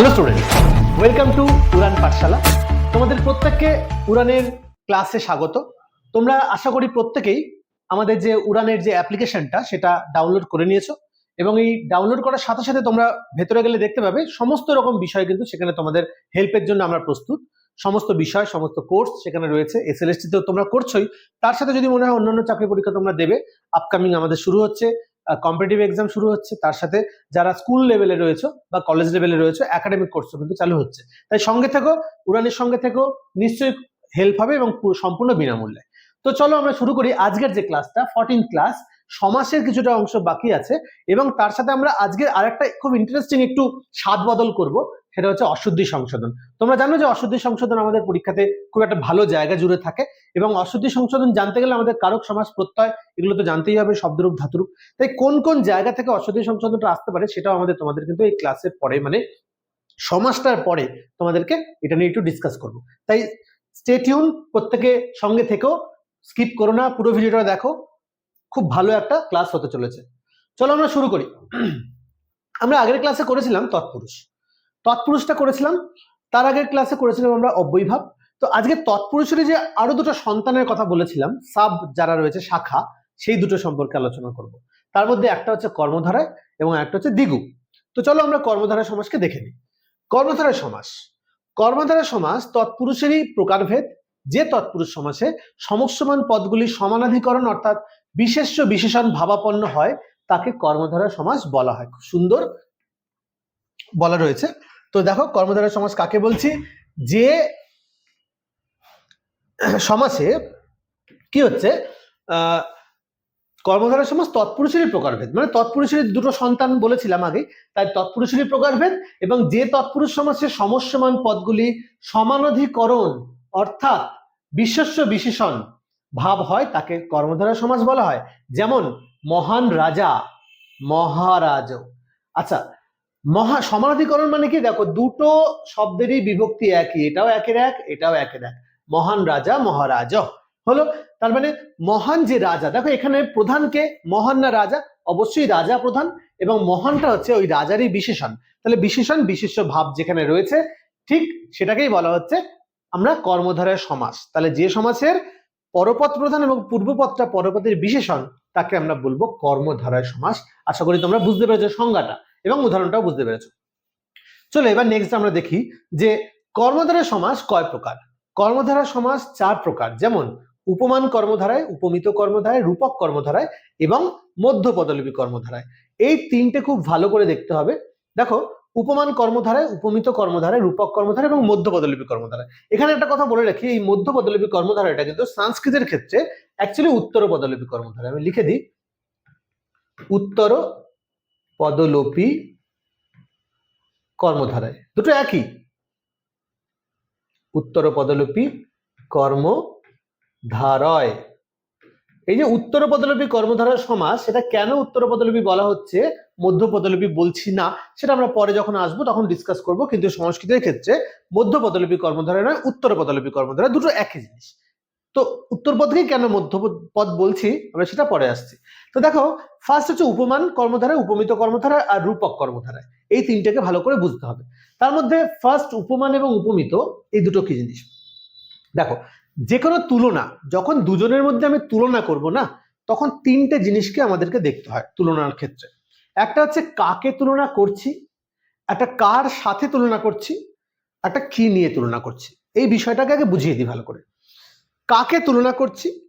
Hello student welcome to Udaan Pathshala তোমাদের প্রত্যেককে উড়ানের ক্লাসে স্বাগত। তোমরা আশা করি প্রত্যেকেই আমাদের যে উড়ানের যে অ্যাপ্লিকেশনটা, সেটা ডাউনলোড করে নিয়েছো। এবং এই ডাউনলোড করার সাথে সাথে তোমরা ভেতরে গেলে দেখতে পাবে, সমস্ত রকম বিষয় কিন্তু সেখানে তোমাদের হেল্পের জন্য আমরা প্রস্তুত। সমস্ত বিষয়, সমস্ত কোর্স সেখানে রয়েছে এসএলএসটি তো তোমরা করছোই। তার সাথে যদি মনে হয় অন্যান্য চাকরি পরীক্ষা তোমরা দেবে আপকামিং আমাদের শুরু হচ্ছে। কম্পিটিটিভ এক্সাম শুরু হচ্ছে, তার সাথে যারা স্কুল লেভেলে রয়েছে বা কলেজ লেভেলে রয়েছে একাডেমিক কোর্সও কিন্তু চালু হচ্ছে। তাই সঙ্গে থেকো, উড়ানের সঙ্গে থেকো, নিশ্চয়ই হেল্প হবে এবং সম্পূর্ণ বিনামূল্যে। তো চলো আমরা শুরু করি আজকের যে ক্লাসটা ফর্টিন ক্লাস সমাসের কিছুটা অংশ বাকি আছে এবং তার সাথে আমরা আজকের আরেকটা খুব ইন্টারেস্টিং একটু স্বাদ বদল করব, সেটা হচ্ছে অশুদ্ধি সংশোধন। তোমরা জানো যে অশুদ্ধি সংশোধন আমাদের পরীক্ষাতে খুব একটা ভালো জায়গা জুড়ে থাকে এবং অশুদ্ধি সংশোধন জানতে গেলে আমাদের কারক সমাজ প্রত্যয়, এগুলো তো জানতেই হবে শব্দরূপ, ধাতুরূপ। তাই কোন কোন জায়গা থেকে অশুদ্ধি সংশোধনটা আসতে পারে সেটাও আমাদের তোমাদের কিন্তু এই ক্লাসের পরে মানে সমাজটার পরে তোমাদেরকে এটা নিয়ে একটু ডিসকাস করব। তাই স্টে টিউন প্রত্যেকে সঙ্গে থেকেও স্কিপ করো না, পুরো ভিডিওটা দেখো। খুব ভালো একটা ক্লাস হতে চলেছে। চলো আমরা শুরু করি। আমরা আগের ক্লাসে করেছিলাম তৎপুরুষ। তৎপুরুষটা করেছিলাম, তার আগের ক্লাসে করেছিলাম আমরা অব্যয়ভাব। তো আজকে তৎপুরুষের যে আরও দুটো সন্তানের কথা বলেছিলাম, সাব যারা রয়েছে, শাখা, সেই দুটো সম্পর্কে আলোচনা করব। তার মধ্যে একটা হচ্ছে কর্মধারায় এবং একটা হচ্ছে দিগু। তো চলো আমরা কর্মধারা সমাজকে দেখে নিই। কর্মধারা সমাস। কর্মধারা সমাস তৎপুরুষেরই প্রকারভেদ। যে তৎপুরুষ সমাসে সমস্যমান পদগুলি সমানাধিকরণ, অর্থাৎ বিশেষ্য বিশেষণ ভাবাপন্ন হয়, তাকে কর্মধারা সমাস বলা হয়। খুব সুন্দর বলা রয়েছে। তো দেখো, কর্মধারা সমাস কাকে বলছি? যে সমাসে কি হচ্ছে? কর্মধারা সমাজ তৎপুরুষেরই প্রকারভেদ। মানে তৎপুরুষের দুটো সন্তান বলেছিলাম আগে, তাই তৎপুরুষেরই প্রকারভেদ এবং যে তৎপুরুষ সমাসের সমস্যমান পদগুলি সমানাধিকরণ অর্থাৎ বিশ্বস্ব বিশেষণ ভাব হয় তাকে কর্মধারা সমাজ বলা হয়। যেমন, মহান রাজা, মহারাজ। আচ্ছা মহা সমানাধিকরণ মানে কি? দেখো, দুটো শব্দেরই বিভক্তি একই। এটাও একের এক, এটাও একের এক। মহান রাজা, মহারাজ। হলো, তার মানে মহান যে রাজা, দেখো, এখানে প্রধানকে মহান না রাজা? অবশ্যই রাজা প্রধান এবং মহানটা হচ্ছে ওই রাজারই বিশেষণ। তাহলে বিশেষণ বিশেষ ভাব যেখানে রয়েছে, ঠিক সেটাকেই বলা হচ্ছে আমরা কর্মধারায় সমাস তাহলে যে সমাসের পরপদ প্রধান এবং পূর্বপদটা পরপদের বিশেষণ, তাকে আমরা বলব কর্মধারায় সমাস। আশা করি তোমরা বুঝতে পেরেছ সংজ্ঞাটা এবং উদাহরণটাও বুঝতে পেরেছ। চলো এবার নেক্সট আমরা দেখি যে কর্মধারা সমাস কয় প্রকার? কর্মধারা সমাস চার প্রকার, যেমন উপমান কর্মধারায়, উপমিত কর্মধারায়, রূপক কর্মধারায় এবং মধ্য পদলিপি কর্মধারায়। এই তিনটে খুব ভালো করে দেখতে হবে। দেখো উপমান কর্মধারায়, উপমিত কর্মধারায়, রূপক কর্মধারা এবং মধ্য পদলিপি কর্মধারায়। এখানে একটা কথা বলে রাখি, এই মধ্য পদলিপি কর্মধারা এটা কিন্তু সংস্কৃতের ক্ষেত্রে অ্যাকচুয়ালি উত্তর পদলিপি কর্মধারা। আমি লিখে দিই। উত্তর পদলোপী কর্মধারায়। দুটো একই। উত্তর পদলোপী কর্ম ধারয় এই যে উত্তর পদলিপি কর্মধারার সমাস, সেটা কেন উত্তর পদলিপি বলা হচ্ছে? মধ্য পদলিপি বলছি না, সেটা আমরা পরে যখন আসব তখন ডিসকাস করব, কিন্তু সংস্কৃতের ক্ষেত্রে মধ্য পদলিপি কর্মধারা নয় উত্তর পদলিপি কর্মধারা দুটো একই জিনিস। তো উত্তর পদকেই কেন মধ্য পদ বলছি? আমরা সেটা পরে আসছি। তো দেখো ফার্স্ট হচ্ছে উপমান কর্মধারা উপমিত কর্মধারা আর রূপক কর্মধারা এই তিনটাকে ভালো করে বুঝতে হবে। তার মধ্যে ফার্স্ট উপমান এবং উপমিত, এই দুটো কি জিনিস? দেখো, যে কোনো তুলনা, যখন দুজনের মধ্যে আমি তুলনা করব না, তখন তিনটে জিনিসকে আমাদেরকে দেখতে হয় তুলনার ক্ষেত্রে। একটা হচ্ছে কাকে তুলনা করছি, একটা কার সাথে তুলনা করছি, একটা কি নিয়ে তুলনা করছি। এই বিষয়টাকে আগে বুঝিয়ে দিই ভালো করে। কাকে তুলনা করছি,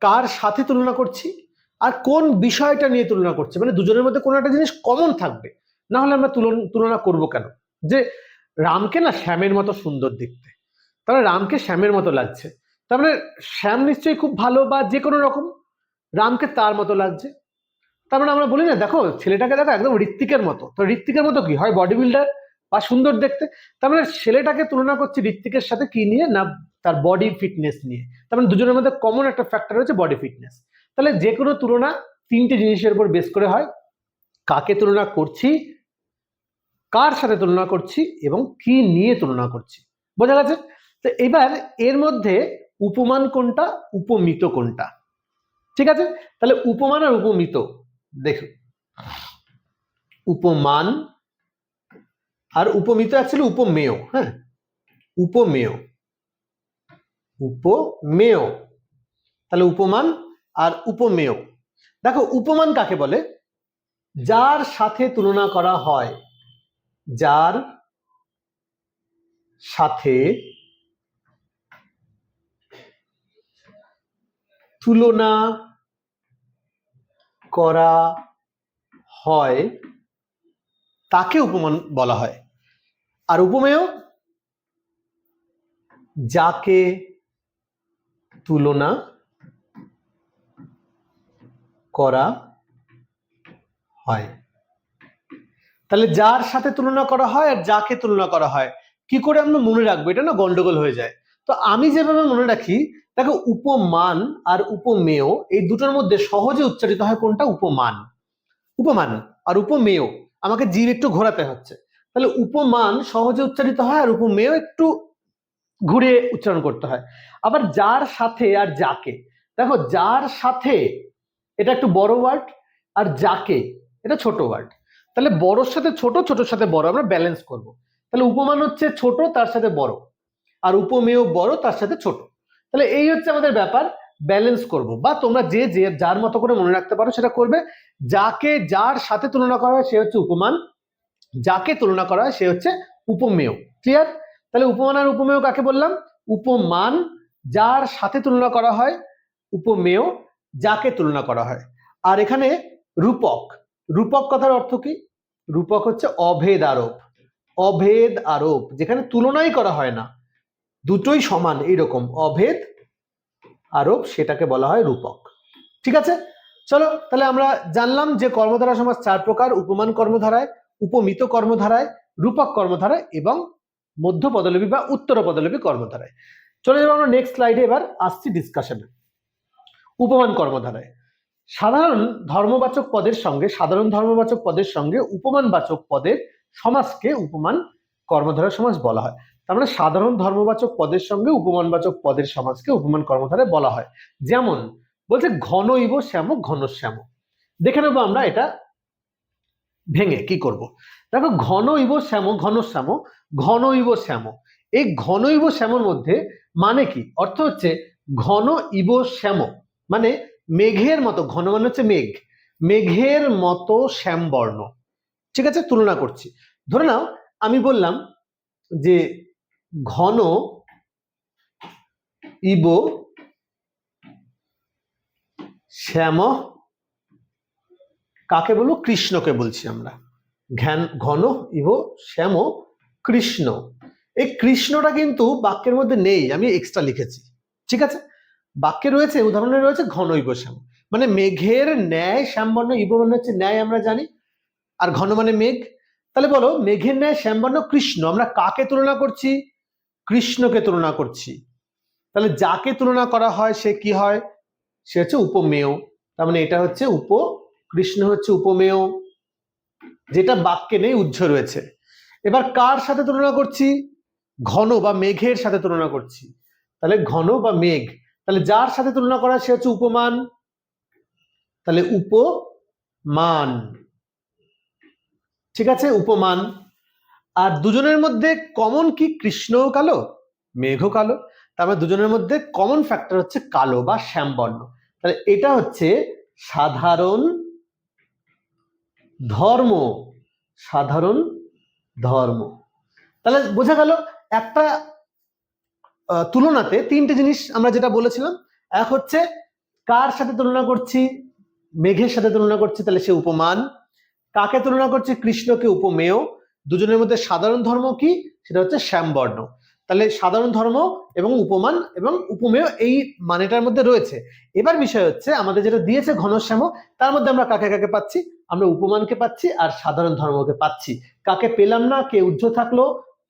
কার সাথে তুলনা করছি, আর কোন বিষয়টা নিয়ে তুলনা করছি। মানে দুজনের মধ্যে কোনো একটা জিনিস কমন থাকবে। না হলে আমরা তুলন- করব কেন? যে রামকে না শ্যামের মতো সুন্দর দেখতে। তাহলে রামকে শ্যামের মতো লাগছে। তার মানে শ্যাম নিশ্চয়ই খুব ভালো বা যে কোনো রকম। রামকে তার মতো লাগছে। তার মানে আমরা বলি না, দেখো ছেলেটাকে দেখো একদম ঋত্বিকের মতো। তো ঋত্বিকের মতো কি হয়? বডি বিল্ডার বা সুন্দর দেখতে। তার মানে ছেলেটাকে তুলনা করছি ঋত্বিকের সাথে কি নিয়ে না তার বডি ফিটনেস নিয়ে। তার মানে দুজনের মধ্যে কমন একটা ফ্যাক্টর হচ্ছে বডি ফিটনেস তাহলে যে কোনো তুলনা তিনটে জিনিসের উপর বেস করে হয়। কাকে তুলনা করছি? কার সাথে তুলনা করছি? এবং কি নিয়ে তুলনা করছি? বোঝা গেছে? তো এবার এর মধ্যে উপমান কোনটা? উপমিত কোনটা? ঠিক আছে? তাহলে উপমান আর উপমিত। দেখুন। উপমান আর উপমিত অ্যাকচুয়ালি উপমেয় হ্যাঁ? উপমেয়। উপমেয়। তাহলে উপমান আর উপমেয়। দেখো, উপমান কাকে বলে? যার সাথে তুলনা করা হয়, যার সাথে তুলনা করা হয়, তাকে উপমান বলা হয়। আর উপমেয়? যাকে তুলনা করা হয়। তাহলে যার সাথে তুলনা করা হয় আর যাকে তুলনা করা হয়, কি করে আমরা মনে রাখব? এটা না গন্ডগোল হয়ে যায়। তো আমি যেভাবে মনে রাখি দেখো উপমান আর উপমেয় এই দুটোর মধ্যে সহজে উচ্চারিত হয় কোনটা? উপমান। উপমান আর উপমেয়, আমাকে জীব একটু ঘোরাতে হচ্ছে। তাহলে উপমান সহজে উচ্চারিত হয় আর উপমেয় একটু ঘুরে উচ্চারণ করতে হয়। আবার যার সাথে আর যাকে। দেখো যার সাথে, এটা একটু বড় ওয়ার্ড আর যাকে, এটা ছোট ওয়ার্ড তাহলে বড়র সাথে ছোট, ছোটর সাথে বড়, আমরা ব্যালেন্স করব। তাহলে উপমান হচ্ছে ছোট, তার সাথে বড়। আর উপমেয় বড়, তার সাথে ছোট। তাহলে এই হচ্ছে আমাদের ব্যাপার ব্যালেন্স করব। বা তোমরা যে যে, যার মতো করে মনে রাখতে পারো সেটা করবে। যাকে যার সাথে তুলনা করা হয় সে হচ্ছে উপমান, যাকে তুলনা করা হয় সে হচ্ছে উপমেয়। ক্লিয়ার তাহলে উপমান আর উপমেয় কাকে বললাম? উপমান যার সাথে তুলনা করা হয়, উপমেয় যাকে তুলনা করা হয়। আর এখানে রূপক রূপক কথার অর্থ কি? রূপক হচ্ছে অভেদ আরোপ। অভেদ আরোপ, যেখানে তুলনাই করা হয় না। দুটোই সমান এইরকম অভেদ আরোপ, সেটাকে বলা হয় রূপক। ঠিক আছে? চলো, তাহলে আমরা জানলাম যে কর্মধারা সমাজ চার প্রকার, উপমান কর্মধারায়, উপমিত কর্মধারায়, রূপক কর্মধারায় এবং মধ্য পদলবী বা উত্তর পদলবী কর্মধারায়। চলে যাব আমরা নেক্সট স্লাইডে এবার আসছি ডিসকাশনে উপমান কর্মধারায়। সাধারণ ধর্মবাচক পদের সঙ্গে, সাধারণ ধর্মবাচক পদের সঙ্গে উপমানবাচক পদের সমাজকে উপমান কর্মধারা সমাজ বলা হয়। তার মানে সাধারণ ধর্মবাচক পদের সঙ্গে উপমানবাচক পদের সমাজকে উপমান কর্মধারায় বলা হয়। যেমন বলছে, ঘন ইব শ্যাম, ঘন শ্যাম। দেখে নেব আমরা এটা ভেঙে কি করব। দেখো, ঘন ইব শ্যাম, ঘন শ্যাম, ঘন ইব শ্যাম। এই ঘন ইব শ্যামর মধ্যে মানে কি? অর্থ হচ্ছে ঘন ইব শ্যাম মানে মেঘের মতো, ঘন মানে হচ্ছে মেঘ, মেঘের মতো শ্যাম বর্ণ ঠিক আছে, তুলনা করছি। ধরে নাও, আমি বললাম যে ঘন ইব শ্যাম কাকে বলব? কৃষ্ণকে বলছি আমরা। ঘ্যান, ঘন ইব শ্যাম কৃষ্ণ। এই কৃষ্ণটা কিন্তু বাক্যের মধ্যে নেই, আমি এক্সট্রা লিখেছি। ঠিক আছে? বাক্যে রয়েছে উদাহরণে রয়েছে ঘন ইব শ্যাম। মানে মেঘের ন্যায় শ্যামবর্ণ, ইব মানে হচ্ছে ন্যায় আমরা জানি, আর ঘন মানে মেঘ। তাহলে বলো, মেঘের ন্যায় শ্যামবর্ণ কৃষ্ণ, আমরা কাকে তুলনা করছি? কৃষ্ণকে তুলনা করছি। তাহলে যাকে তুলনা করা হয় সে কি হয়? সে হচ্ছে উপমেয়। তার মানে এটা হচ্ছে উপ, কৃষ্ণ হচ্ছে উপমেয়। যেটা বাক্যে নেই উজ্জ্ব রয়েছে। এবার কার সাথে তুলনা করছি? ঘন বা মেঘের সাথে তুলনা করছি। তাহলে ঘন বা মেঘ। তাহলে যার সাথে তুলনা করা সে হচ্ছে উপমান। তাহলে উপমান। ঠিক আছে? উপমান। আর দুজনের মধ্যে কমন কি? কৃষ্ণও কালো মেঘও কালো। তারপরে দুজনের মধ্যে কমন ফ্যাক্টর হচ্ছে কালো বা শ্যামবর্ণ। তাহলে এটা হচ্ছে সাধারণ ধর্ম। সাধারণ ধর্ম। তাহলে বোঝা গেল একটা তুলনাতে তিনটে জিনিস আমরা যেটা বলেছিলাম। এক হচ্ছে কার সাথে তুলনা করছি? মেঘের সাথে তুলনা করছি, তাহলে সে উপমান। কাকে তুলনা করছি? কৃষ্ণকে উপমেয়। দুজনের মধ্যে সাধারণ ধর্ম কি? সেটা হচ্ছে শ্যামবর্ণ। তাহলে সাধারণ ধর্ম এবং উপমান এবং উপমেয় এই মানেটার মধ্যে রয়েছে। এবার বিষয় হচ্ছে, আমাদের যেটা দিয়েছে ঘনশ্যাম, তার মধ্যে আমরা কাকে কাকে পাচ্ছি? আমরা উপমানকে পাচ্ছি আর সাধারণ ধর্মকে পাচ্ছি। কাকে পেলাম না, কে উজ্জ্ব থাকল?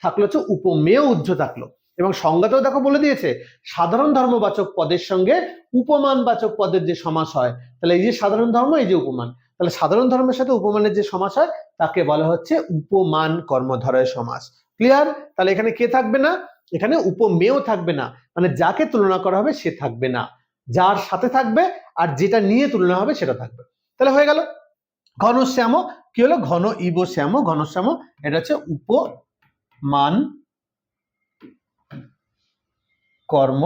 থাকল হচ্ছে উপমেয় উজ্জ্ব থাকল। এবং সংজ্ঞাতেও দেখো বলে দিয়েছে, সাধারণ ধর্মবাচক পদের সঙ্গে উপমানবাচক পদের যে সমাস হয়, তাহলে এই যে সাধারণ ধর্ম, এই যে উপমান, তাহলে সাধারণ ধর্মের সাথে উপমানের যে সমাস হয়, তাকে বলা হচ্ছে উপমান কর্মধারয় সমাস। ক্লিয়ার তাহলে এখানে কে থাকবে না? এখানে উপমেয় থাকবে না। মানে যাকে তুলনা করা হবে, সে থাকবে না। যার সাথে থাকবে আর যেটা নিয়ে তুলনা হবে, সেটা থাকবে। তাহলে হয়ে গেল। ঘনশ্যাম, কি হলো? ঘন ইব শ্যাম ঘনশ্যাম, এটা হচ্ছে উপমান কর্ম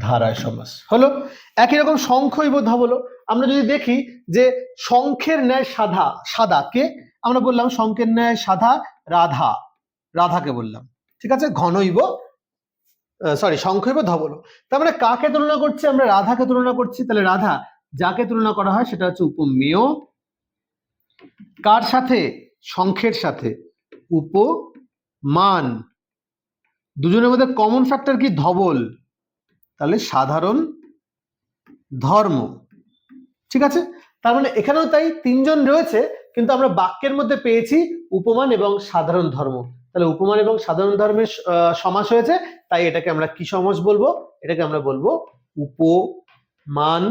ধারায় সমাস। হলো, একই রকম শঙ্খ ইব ধবলো আমরা যদি দেখি যে শঙ্খের ন্যায় সাধা, সাদা কে? আমরা বললাম শঙ্খের ন্যায় সাদা রাধা। রাধাকে বললাম। ঠিক আছে? ঘনইব সরি শঙ্খইব ধবল। তার মানে কাকে তুলনা করছি আমরা? রাধাকে তুলনা করছি। তাহলে রাধা যাকে তুলনা করা হয় সেটা হচ্ছে উপমেয়। কার সাথে? শঙ্খের সাথে। উপমান। দুজনের মধ্যে কমন ফ্যাক্টর কি? ধবল। তাহলে সাধারণ ধর্ম। ঠিক আছে? তার মানে এখানেও তাই তিনজন রয়েছে, কিন্তু আমরা বাক্যের মধ্যে পেয়েছি উপমান এবং সাধারণ ধর্ম। তাহলে উপমান এবং সাধারণ ধর্মের সমাস হয়েছে, তাই এটাকে আমরা কি সমাস বলব? এটাকে আমরা বলব উপমান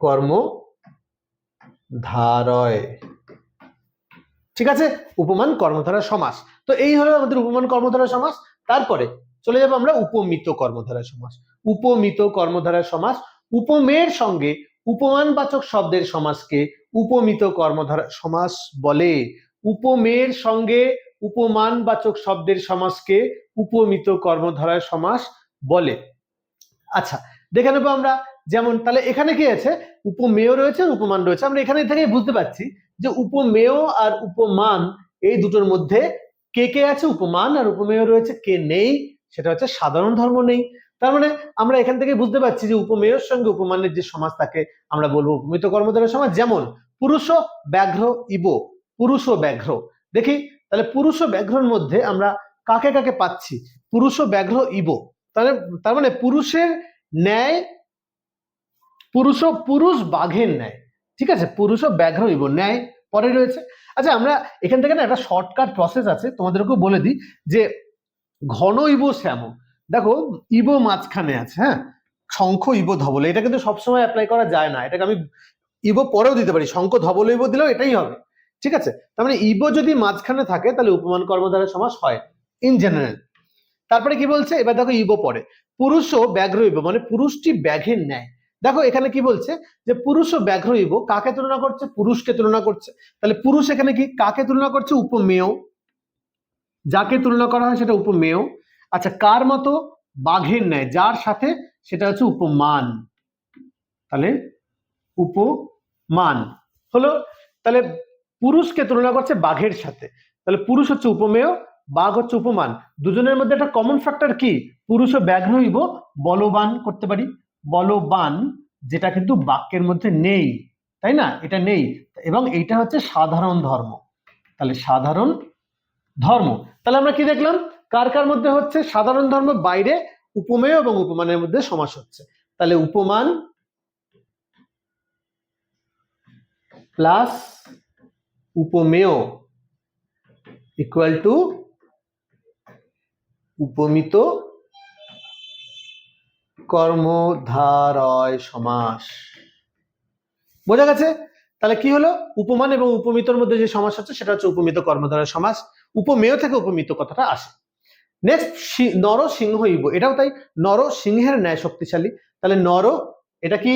কর্ম ধারয় ঠিক আছে? উপমান কর্মধারা সমাস। তো এই হলো আমাদের উপমান কর্মধারা সমাস। তারপরে চলে যাব আমরা উপমিত কর্মধারা সমাস। উপমিত কর্মধারা সমাস। উপমের সঙ্গে উপমানবাচক শব্দের সমাসকে উপমিত কর্মধারা সমাস বলে। উপমেয়ের সঙ্গে উপমানবাচক শব্দের সমাসকে উপমিত কর্মধারায় সমাস বলে। আচ্ছা দেখে নেব আমরা যেমন, তাহলে এখানে কি আছে? উপমেয় রয়েছে, উপমান রয়েছে। আমরা এখানে থেকে বুঝতে পারছি যে উপমেয় আর উপমান, এই দুটোর মধ্যে কে কে আছে? উপমান আর উপমেয় রয়েছে। কে নেই? সেটা হচ্ছে সাধারণ ধর্ম নেই। তার মানে আমরা এখান থেকে বুঝতে পারছি যে উপমেয়ের সঙ্গে উপমানের যে সমাজ তাকে আমরা বলব উপমিত কর্মধারের সমাজ। যেমন পুরুষ ব্যাঘ্র ইব, পুরুষ ও ব্যাঘ্র। দেখি, তাহলে পুরুষ ও ব্যাঘ্রর মধ্যে আমরা কাকে কাকে পাচ্ছি? পুরুষ ও ব্যাঘ্র ইব। তাহলে তার মানে পুরুষের ন্যায়, পুরুষ পুরুষ বাঘের ন্যায়। ঠিক আছে? পুরুষ ও ব্যাঘ্র ইব ন্যায় পরে রয়েছে। আচ্ছা আমরা এখান থেকে না একটা শর্টকাট প্রসেস আছে, তোমাদেরকেও বলে দিই যে ঘন ইব শ্যাম। দেখো, ইবো মাঝখানে আছে হ্যাঁ? শঙ্খ ইবো ধবল, এটা কিন্তু সবসময় অ্যাপ্লাই করা যায় না। এটাকে আমি ইবো পরেও দিতে পারি। শঙ্খ ধবল ইবো দিলেও এটাই হবে। ঠিক আছে? তার মানে ইবো যদি মাঝখানে থাকে, তাহলে উপমান কর্মধারের সমাস হয় ইন জেনারেল তারপরে কি বলছে? এবার দেখো, ইবো পরে। পুরুষও ব্যাঘ্র ইব মানে পুরুষটি ব্যাঘের ন্যায়। দেখো, এখানে কি বলছে যে পুরুষ ও ব্যাঘ্র ইব, কাকে তুলনা করছে? পুরুষকে তুলনা করছে। তাহলে পুরুষ এখানে কি? কাকে তুলনা করছে? উপমেয়। যাকে তুলনা করা হয় সেটা উপমেয়। আচ্ছা কার মতো? বাঘের ন্যায়। যার সাথে? সেটা হচ্ছে উপমান। তাহলে উপমান। হলো, তাহলে পুরুষকে তুলনা করছে বাঘের সাথে। তাহলে পুরুষ হচ্ছে উপমেয়, বাঘ হচ্ছে উপমান। দুজনের মধ্যে একটা কমন ফ্যাক্টর কি? পুরুষ ও ব্যাঘ্র হইব বলবান করতে পারি। বলবান, যেটা কিন্তু বাক্যের মধ্যে নেই, তাই না? এটা নেই। এবং এইটা হচ্ছে সাধারণ ধর্ম। তাহলে সাধারণ ধর্ম। তাহলে আমরা কি দেখলাম? কার কার মধ্যে হচ্ছে? সাধারণ ধর্ম বাইরে, উপমেয় এবং উপমানের মধ্যে সমাস হচ্ছে। তাহলে উপমান প্লাস উপমেয় ইকুয়াল টু উপমিত কর্মধারয় সমাস। বোঝা গেছে? তাহলে কি হলো? উপমান এবং উপমিতর মধ্যে যে সমাস হচ্ছে সেটা হচ্ছে উপমিত কর্মধারয় সমাস। উপমেয় থেকে উপমিত কথাটা আসে। নেক্সট নর সিংহ ইব। এটাও তাই, নর সিংহের ন্যায় শক্তিশালী তাহলে নর, এটা কি?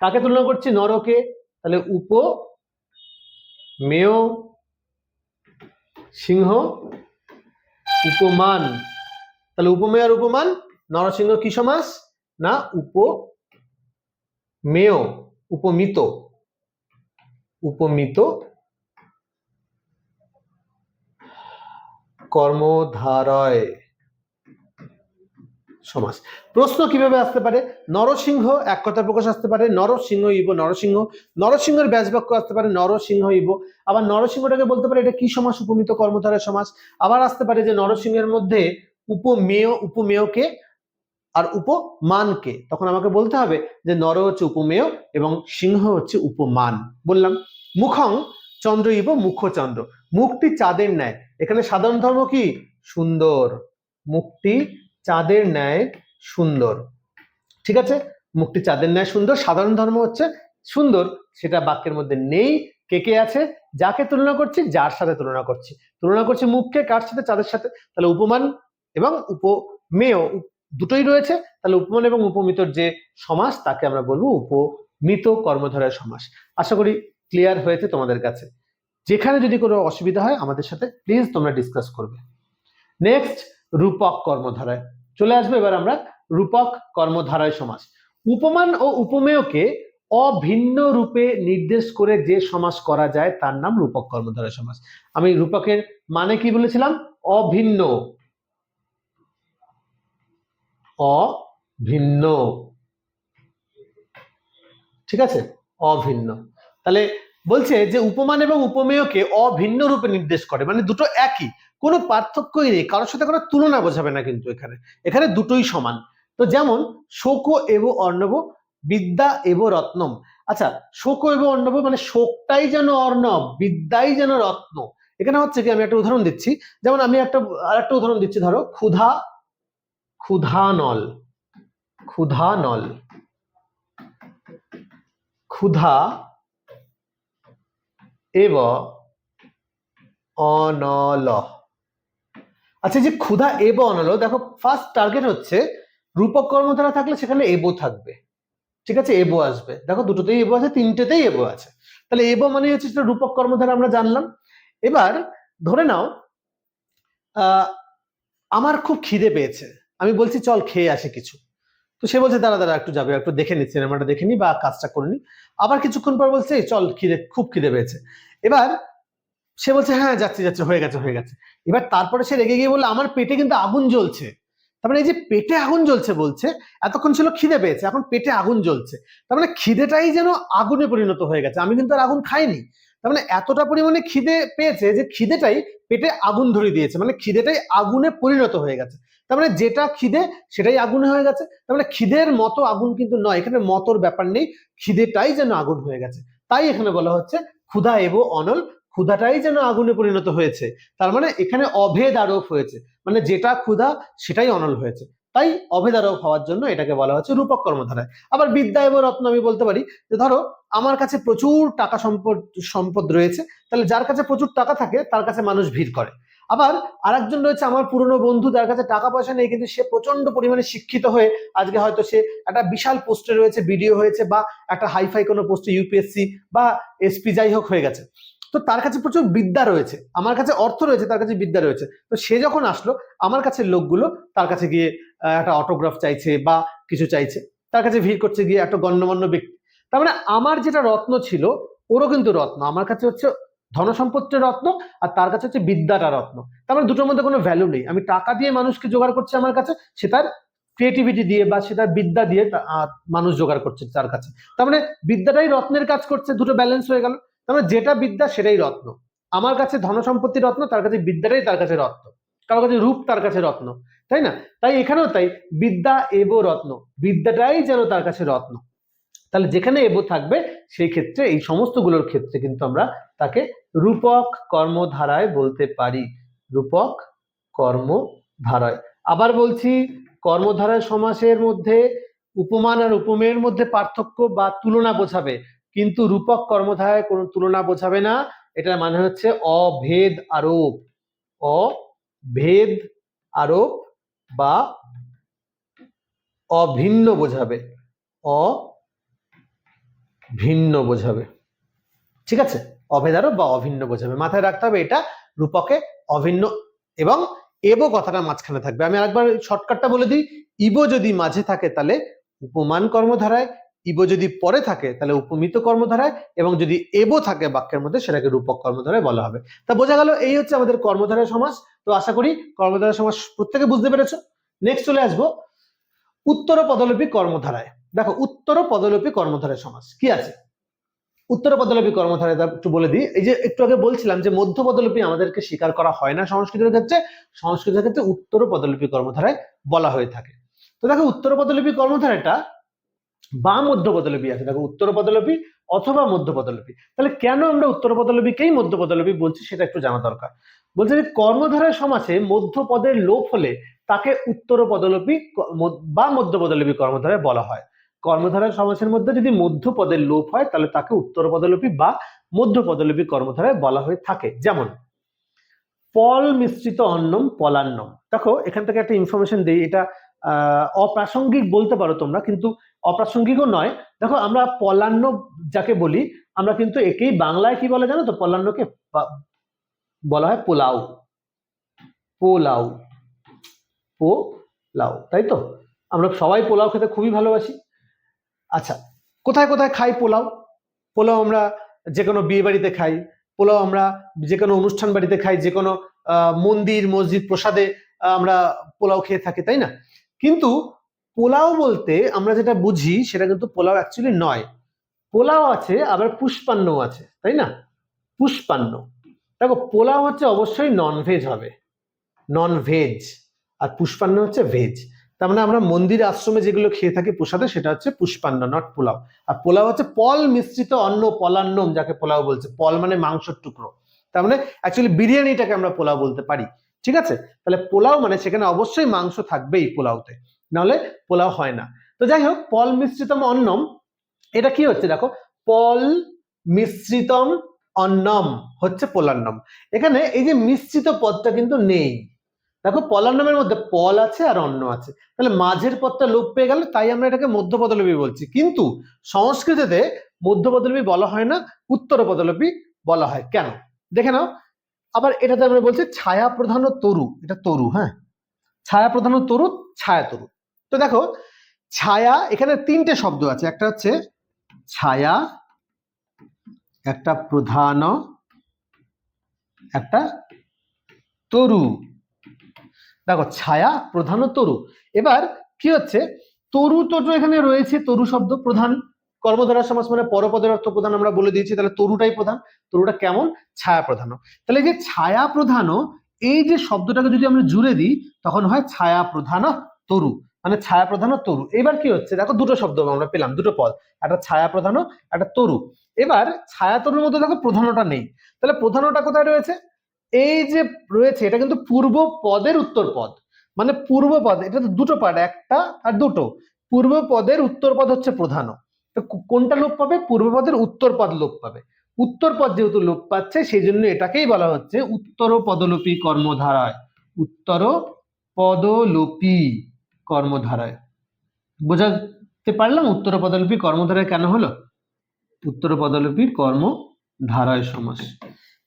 কাকে তুলনা করছি? নরকে। তাহলে উপ, মেয়, সিংহ, উপমান। তাহলে উপমেয় আর উপমান নরসিংহ কি সমাস? না উপ মেয় উপমিত। উপমিত কর্মধারয় সমাস। প্রশ্ন কীভাবে আসতে পারে? নরসিংহ, এক কথা প্রকাশ আসতে পারে, নরসিংহ ইব, নরসিংহ। নরসিংহের ব্যাসবাক্য আসতে পারে, নরসিংহ ইব। আবার নরসিংহটাকে বলতে পারে, এটা কি সমাস? উপমিত কর্মধারয় সমাস। আবার আসতে পারে যে নরসিংহের মধ্যে উপমেয়, উপমেয়কে আর উপমানকে। তখন আমাকে বলতে হবে যে নর হচ্ছে উপমেয় এবং সিংহ হচ্ছে উপমান। বললাম, মুখং চন্দ্র ইব মুখচন্দ্র মুখটি চাঁদের ন্যায়। এখানে সাধারণ ধর্ম কি? সুন্দর। মুখটি চাঁদের ন্যায় সুন্দর। ঠিক আছে? মুখটি চাঁদের ন্যায় সুন্দর। সাধারণ ধর্ম হচ্ছে সুন্দর। সেটা বাক্যের মধ্যে নেই। কে কে আছে? যাকে তুলনা করছি, যার সাথে তুলনা করছি। তুলনা করছি মুখকে, কার সাথে? চাঁদের সাথে। তাহলে উপমান এবং উপমেয় দুটোই রয়েছে, তাহলে উপমান এবং উপমিতর যে সমাস, তাকে আমরা বলব উপমিত কর্মধারয় সমাস। আশা করি ক্লিয়ার হয়েছে তোমাদের কাছে। যেখানে যদি কোনো অসুবিধা হয় আমাদের সাথে প্লিজ তোমরা ডিসকাস করবে। নেক্সট রূপক কর্মধারায়। চলে আসবে এবার আমরা রূপক কর্মধারায় সমাস। উপমান ও উপমেয়কে অভিন্ন রূপে নির্দেশ করে যে সমাস করা যায়, তার নাম রূপক কর্মধারয় সমাস। আমি রূপকের মানে কি বলেছিলাম? অভিন্ন। অভিন্ন। ঠিক আছে? অভিন্ন। তাহলে বলছে যে উপমান এবং উপমেয়কে অভিন্ন রূপে নির্দেশ করে মানে দুটো একই। কোনো পার্থক্যই নেই, কারোর সাথে কোনো তুলনা বোঝাবে না কিন্তু এখানে। এখানে দুটোই সমান। তো যেমন, শোক এব অর্ণব, বিদ্যা এব রত্নম। আচ্ছা শোক এব অর্ণব মানে শোকটাই যেন অর্ণব, বিদ্যাই যেন রত্ন। এখানে হচ্ছে কি, আমি একটা উদাহরণ দিচ্ছি। যেমন আমি একটা আর একটা উদাহরণ দিচ্ছি, ধরো, ক্ষুধা ক্ষুধা নল ক্ষুধা এব অনল। আচ্ছা যে ক্ষুধা এব অনল, দেখো ফার্স্ট টার্গেট হচ্ছে রূপক কর্মধারা থাকলে সেখানে এবো থাকবে। ঠিক আছে, এবো আসবে। দেখো দুটোতেই এবো আছে, তিনটেতেই এবো আছে। তাহলে এবো মানে হচ্ছে সেটা রূপক কর্মধারা আমরা জানলাম। এবার ধরে নাও আমার খুব খিদে পেয়েছে। আমি বলছি, চল খেয়ে আসে কিছু। তো সে বলছে, দাঁড়া দাঁড়া, একটু যাবে, একটু দেখে নি, সিনেমাটা দেখে নি বা কাজটা করে নি। আবার কিছুক্ষণ পর বলছে, চল, খিদে, খুব খিদে পেয়েছে। এবার সে বলছে হ্যাঁ যাচ্ছি, যাচ্ছে, হয়ে গেছে হয়ে গেছে। এবার তারপরে সে রেগে গিয়ে বলল, আমার পেটে কিন্তু আগুন জ্বলছে। তার মানে এই যে পেটে আগুন জ্বলছে বলছে, এতক্ষণ ছিল খিদে পেয়েছে, এখন পেটে আগুন জ্বলছে। তার মানে খিদেটাই যেন আগুনে পরিণত হয়ে গেছে। আমি কিন্তু আর আগুন খাইনি। তার মানে এতটা পরিমাণে খিদে পেয়েছে যে খিদেটাই পেটে আগুন ধরে দিয়েছে। মানে খিদেটাই আগুনে পরিণত হয়ে গেছে। তার মানে যেটা খিদে সেটাই আগুনে হয়ে গেছে। তার মানে খিদের মতো আগুন কিন্তু নয়, এখানে মতর ব্যাপার নেই, খিদেটাই যেন আগুন হয়ে গেছে। তাই এখানে বলা হচ্ছে, ক্ষুধা এব অনল, ক্ষুধাটাই যেন আগুনে পরিণত হয়েছে। তার মানে এখানে অভেদ আরোপ হয়েছে মানে যেটা ক্ষুধা সেটাই অনল হয়েছে। তাই অভেদ আরোপ হওয়ার জন্য এটাকে বলা হচ্ছে রূপক কর্মধারায়। আবার বিদ্যা এবং রত্ন আমি বলতে পারি যে ধরো, আমার কাছে প্রচুর টাকা সম্পদ সম্পদ রয়েছে, তাহলে যার কাছে প্রচুর টাকা থাকে, তার কাছে মানুষ ভিড় করে। আবার আরেকজন রয়েছে আমার পুরনো বন্ধু, যার কাছে টাকা পয়সা নেই, কিন্তু সে প্রচণ্ড পরিমাণে শিক্ষিত হয়ে আজকে হয়তো সে একটা বিশাল পোস্টে রয়েছে বিডিও হয়েছে বা একটা হাইফাই কোনো পোস্টে ইউপিএসসি বা এসপি যাই হোক হয়ে গেছে। তো তার কাছে প্রচুর বিদ্যা রয়েছে, আমার কাছে অর্থ রয়েছে, তার কাছে বিদ্যা রয়েছে। তো সে যখন আসলো, আমার কাছে লোকগুলো তার কাছে গিয়ে একটা অটোগ্রাফ চাইছে বা কিছু চাইছে, তার কাছে ভিড় করছে গিয়ে একটা গণ্যমান্য ব্যক্তি। তার মানে আমার যেটা রত্ন ছিল, ওরও কিন্তু রত্ন। আমার কাছে হচ্ছে ধনসম্পত্তির রত্ন আর তার কাছে হচ্ছে বিদ্যাটা রত্ন। তার মানে দুটোর মধ্যে কোনো ভ্যালু নেই। আমি টাকা দিয়ে মানুষকে জোগাড় করছি আমার কাছে, সে তার ক্রিয়েটিভিটি দিয়ে বা সে তার বিদ্যা দিয়ে মানুষ জোগাড় করছে তার কাছে। তার মানে বিদ্যাটাই রত্নের কাজ করছে, দুটো ব্যালেন্স হয়ে গেল। তার মানে যেটা বিদ্যা সেটাই রত্ন। আমার কাছে ধনসম্পত্তি রত্ন, তার কাছে বিদ্যাটাই তার কাছে রত্ন। কারোর কাছে রূপ তার কাছে রত্ন। তাই না? তাই এখানেও তাই, বিদ্যা এব রত্ন। বিদ্যাটাই যেন তার কাছে রত্ন। তাহলে যেখানে এব থাকবে, সেই ক্ষেত্রে, এই সমস্তগুলোর ক্ষেত্রে কিন্তু আমরা তাকে রূপক কর্মধারায় বলতে পারি। রূপক কর্মধারায়। আবার বলছি, কর্মধারায় সমাসের মধ্যে উপমান আর উপমেয়ের মধ্যে পার্থক্য বা তুলনা বোঝাবে। কিন্তু রূপক কর্মধারায় কোনো তুলনা বোঝাবে না। এটার মানে হচ্ছে অভেদ আরোপ। অভেদ আরোপ বা অভিন্ন বোঝাবে। অভিন্ন বোঝাবে। ঠিক আছে? অভেদ আরোপ বা অভিন্ন বোঝাবে। মাথায় রাখতে হবে এটা রূপকে অভিন্ন এবং এবো কথাটা মাঝখানে থাকবে। আমি আরেকবার শর্টকাটটা বলে দিই। ইবো যদি মাঝে থাকে তাহলে উপমান কর্মধারায় ইবো যদি পরে থাকে তাহলে উপমিত কর্মধারায় এবং যদি এবো থাকে বাক্যের মধ্যে সেটাকে রূপক কর্মধারায় বলা হবে। তা বোঝা গেল এই হচ্ছে আমাদের কর্মধারয় সমাস। তো আশা করি কর্মধারয় সমাস প্রত্যেকে বুঝতে পেরেছ। নেক্সট চলে আসব উত্তর পদলোপী কর্মধারায়। দেখো উত্তর পদলোপী কর্মধারয় সমাস। কি আছে? উত্তর পদলোপী কর্মধারায় তা একটু বলে দিই। এই যে একটু আগে বলছিলাম যে মধ্য পদলোপী আমাদেরকে স্বীকার করা হয় না সংস্কৃতের ক্ষেত্রে সংস্কৃতের ক্ষেত্রে উত্তর পদলোপী কর্মধারায় বলা হয়ে থাকে। তো দেখো উত্তর পদলোপী কর্মধারাটা বা মধ্য পদলোপী আছে। দেখো উত্তর পদলোপী অথবা মধ্য পদলোপী তাহলে কেন আমরা উত্তর পদলোপীকেই মধ্য পদলোপী বলছি সেটা একটু জানা দরকার। বলছে যে কর্মধারয় সমাসে মধ্য পদের লোপ হলে তাকে উত্তর পদলোপী বা মধ্য পদলোপী কর্মধারায় বলা হয়। কর্মধারয় সমাসের মধ্যে যদি মধ্য পদের লোপ হয়, তাহলে তাকে উত্তর পদলোপী বা মধ্য পদলোপী কর্মধারায় বলা হয়ে থাকে। যেমন ফল মিশ্রিত অন্নম পলান্নম। দেখো, এখান থেকে একটা ইনফরমেশন দিই, এটা অপ্রাসঙ্গিক বলতে পারো তোমরা, কিন্তু অপ্রাসঙ্গিকও নয়। দেখো, আমরা পলান্ন যাকে বলি, আমরা কিন্তু একেই বাংলায় কি বলে জানো তো? পলান্নকে বলা হয় পোলাও। পোলাও। পোলাও, তাই তো? আমরা সবাই পোলাও খেতে খুবই ভালোবাসি। আচ্ছা কোথায় কোথায় খাই পোলাও? পোলাও আমরা যে কোনো বিয়ে বাড়িতে খাই, পোলাও আমরা যে কোনো অনুষ্ঠান বাড়িতে খাই যে কোনো মন্দির, মসজিদ, প্রসাদে আমরা পোলাও খেয়ে থাকি, তাই না? কিন্তু পোলাও বলতে আমরা যেটা বুঝি সেটা কিন্তু পোলাও অ্যাকচুয়ালি নয়। পোলাও আছে, আবার পুষ্পান্ন আছে, তাই না? পুষ্পান্ন। দেখো, পোলাও হচ্ছে অবশ্যই নন ভেজ হবে। নন ভেজ আর পুষ্পান্ন হচ্ছে ভেজ তার মানে আমরা মন্দির আশ্রমে যেগুলো খেয়ে থাকি প্রসাদে, সেটা হচ্ছে পুষ্পান্ন নট পোলাও। আর পোলাও হচ্ছে পল মিশ্রিত অন্ন, পলান্নম, যাকে পোলাও বলছে। পল মানে মাংসের টুকরো। তার মানে অ্যাকচুয়ালি বিরিয়ানিটাকে আমরা পোলাও বলতে পারি। ঠিক আছে? তাহলে পোলাও মানে সেখানে অবশ্যই মাংস থাকবেই পোলাওতে। নাহলে পোলাও হয় না। তো যাই হোক, পল মিশ্রিতম অন্নম, এটা কি হচ্ছে দেখো? পল মিশ্রিতম অন্নম হচ্ছে পোলান্নম। এখানে এই যে মিশ্রিত পদটা কিন্তু নেই। দেখো পলান্নমের মধ্যে পল আছে আর অন্ন আছে। তাহলে মাঝের পদটা লোপ পেয়ে গেল, তাই আমরা এটাকে মধ্যপদলিপি বলছি। কিন্তু সংস্কৃতিতে মধ্যপদলিপি বলা হয় না উত্তর পদলিপি বলা হয়। কেন? দেখে নাও। আবার এটাতে আমরা বলছি ছায়া প্রধান তরু, এটা তরু হ্যাঁ? ছায়া প্রধান তরু, ছায়া তরু। তো দেখো, ছায়া, এখানে তিনটে শব্দ আছে। একটা হচ্ছে ছায়া, একটা প্রধান, একটা তরু। দেখো, ছায়া প্রধান তরু। এবার কি হচ্ছে? তরু তরু এখানে রয়েছে, তরু শব্দ প্রধান। কর্মধারা সমাস মানে পরপদের অর্থ প্রধান আমরা বলে দিয়েছি, তাহলে তরুটাই প্রধান, তরুটা কেমন? ছায়া প্রধান তাহলে যে ছায়া প্রধান এই যে শব্দটাকে যদি আমরা জুড়ে দিই, তখন হয় ছায়া প্রধান তরু। মানে ছায়া প্রধান তরু। এবার কি হচ্ছে? দেখো, দুটো শব্দ আমরা পেলাম, দুটো পদ। একটা ছায়া প্রধান, একটা তরু। এবার ছায়া তরুর মধ্যে দেখো, প্রধানটা নেই। তাহলে প্রধানটা কোথায় রয়েছে? এই যে রয়েছে, এটা কিন্তু পূর্ব পদের উত্তর পদ। মানে পূর্ব পদ, এটা তো দুটো পার্ট একটা আর দুটো। পূর্ব পদের উত্তর পদ হচ্ছে প্রধান তো কোনটা লোপ পাবে? পূর্ব পদের উত্তর পদ লোপ পাবে। উত্তর পদ যেহেতু লোপ পাচ্ছে সেই জন্য এটাকেই বলা হচ্ছে উত্তর পদলোপী কর্মধারায়। উত্তর পদলোপী কর্মধারায়। বোঝাতে পারলাম উত্তর পদলোপী কর্মধারায় কেন হলো? উত্তর পদলোপী কর্মধারায় সমাস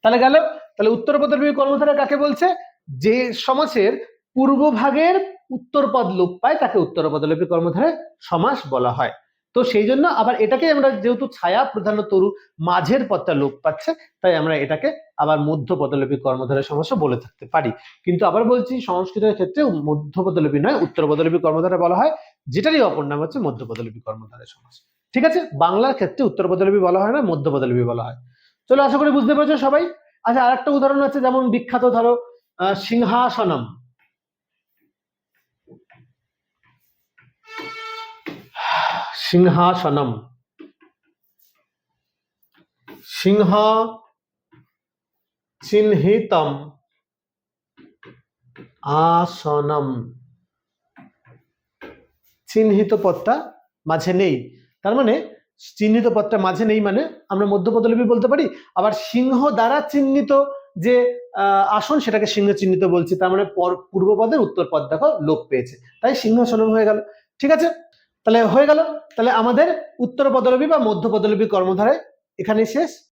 তাহলে গেল তাহলে উত্তর পদলোপী কর্মধারা কাকে বলছে? যে সমাসের পূর্বভাগের উত্তর পদ লোপ পায়, তাকে উত্তর পদলোপী কর্মধারায় সমাস বলা হয়। তো সেই জন্য আবার এটাকে আমরা যেহেতু ছায়া প্রধান তরু মাঝের পদটা লোপ পাচ্ছে, তাই আমরা এটাকে আবার মধ্য পদলোপী কর্মধারয় সমাসও বলে থাকতে পারি। কিন্তু আবার বলছি, সংস্কৃতের ক্ষেত্রে মধ্য পদলোপী নয় উত্তর পদলোপী কর্মধারা বলা হয়, যেটারই অপর নাম হচ্ছে মধ্য পদলোপী কর্মধারয় সমাস। ঠিক আছে? বাংলার ক্ষেত্রে উত্তর পদলোপী বলা হয় না মধ্য পদলোপী বলা হয়। চলো আশা করি বুঝতে পেরেছ সবাই। আচ্ছা আর একটা উদাহরণ আছে, যেমন বিখ্যাত ধরো সিংহাসনম। সিংহাসনম। সিংহ চিহ্নিতম আসনম। চিহ্নিত পদটা মাঝে নেই। তার মানে চিহ্নিত পদটা মাঝে নেই মানে আমরা মধ্যপদলিপি বলতে পারি। আবার সিংহ দ্বারা চিহ্নিত যে আসন সেটাকে সিংহ চিহ্নিত বলছি। তার মানে পর- পূর্ব পদের উত্তর পদ দেখো লোপ পেয়েছে। তাই সিংহ সিংহাসনম হয়ে গেল। ঠিক আছে? তাহলে হয়ে গেল। তাহলে আমাদের উত্তর পদলবী বা মধ্য পদলবী কর্মধারায় এখানে শেষ।